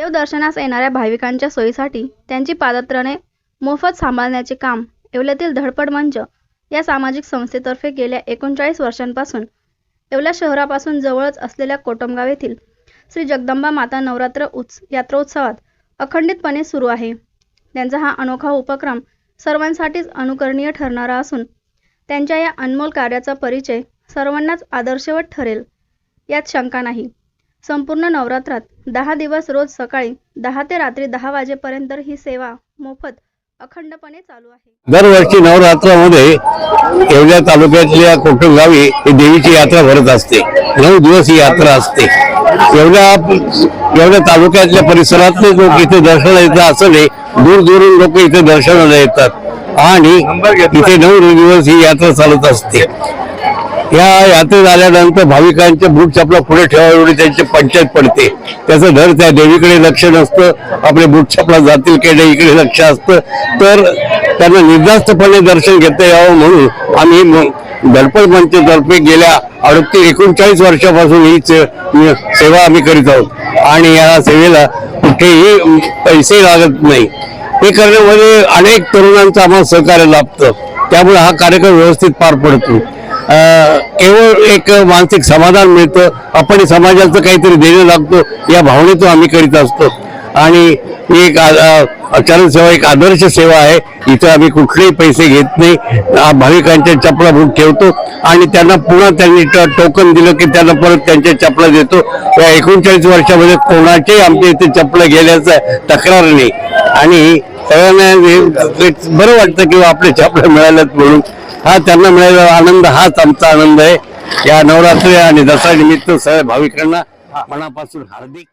देवदर्शनास येणाऱ्या भाविकांच्या सोयीसाठी त्यांची पादत्राणे मोफत सांभाळण्याचे काम येवल्यातील धडपड मंच या सामाजिक संस्थेतर्फे गेल्या एकोणचाळीस वर्षांपासून येवला शहरापासून जवळच असलेल्या कोटमगाव येथील श्री जगदंबा माता नवरात्र उत्स यात्रोत्सवात अखंडितपणे सुरू आहे. त्यांचा हा अनोखा उपक्रम सर्वांसाठीच अनुकरणीय ठरणारा असून त्यांच्या या अनमोल कार्याचा परिचय सर्वांनाच आदर्शवत ठरेल यात शंका नाही. संपूर्ण नवरात्रात दहा दिवस रोज सकाळी दहा ते रात्री दहा वाजेपर्यंत ही सेवा मोफत अखंडपणे चालू आहे. दरवर्षी नवरात्रामध्ये एवढ्या तालुक्यातल्या कोटम गावी ही देवीची यात्रा भरत असते. नऊ दिवस ही यात्रा असते. एवढ्या एवढ्या तालुक्यातल्या परिसरातले लोक इथे दर्शनाला येतात असं नाही दूर दूरून लोक इथे दर्शनाला येतात. आणि इथे नऊ दिवस ही यात्रा चालत असते. या यात्रेत आल्यानंतर भाविकांच्या बूट चपला पुढे ठेवा एवढी त्यांची पंचायत पडते. त्याचं धर त्या देवीकडे लक्ष नसतं. आपले बूट चपला जातील की नाही इकडे लक्ष असतं. तर त्यांना निर्धास्तपणे दर्शन घेता यावं म्हणून आम्ही म- धडपड मंचतर्फे गेल्या अडतीस एकोणचाळीस वर्षापासून ही सेवा आम्ही करीत आहोत. आणि या सेवेला कुठेही पैसे लागत नाही. हे करण्यामध्ये अनेक तरुणांचं आम्हाला सहकार्य लाभतं. त्यामुळे हा कार्यक्रम व्यवस्थित पार पडतो. केवळ एक मानसिक समाधान मिळतं. आपण समाजाचं काहीतरी देणं लागतो. या भावनेतून आम्ही करीत असतो. आणि एक आ- सेवा एक आदर्श सेवा आहे. इथं आम्ही कुठलेही पैसे घेत नाही. भाविकांच्या चपला भूक ठेवतो आणि त्यांना पुन्हा त्यांनी ट- टोकन दिलं की त्यांना परत त्यांच्या चपला देतो. या एकोणचाळीस वर्षामध्ये कोणाच्याही आमच्या इथे चपला गेल्याचं तक्रार नाही. आणि सगळ्यांना बरं वाटतं किंवा आपल्या चपला मिळाल्यात म्हणून. हा त्यांना मिळालेला आनंद हाच आमचा आनंद आहे. या नवरात्री आणि दसरा निमित्त सगळ्या भाविकांना मनापासून हार्दिक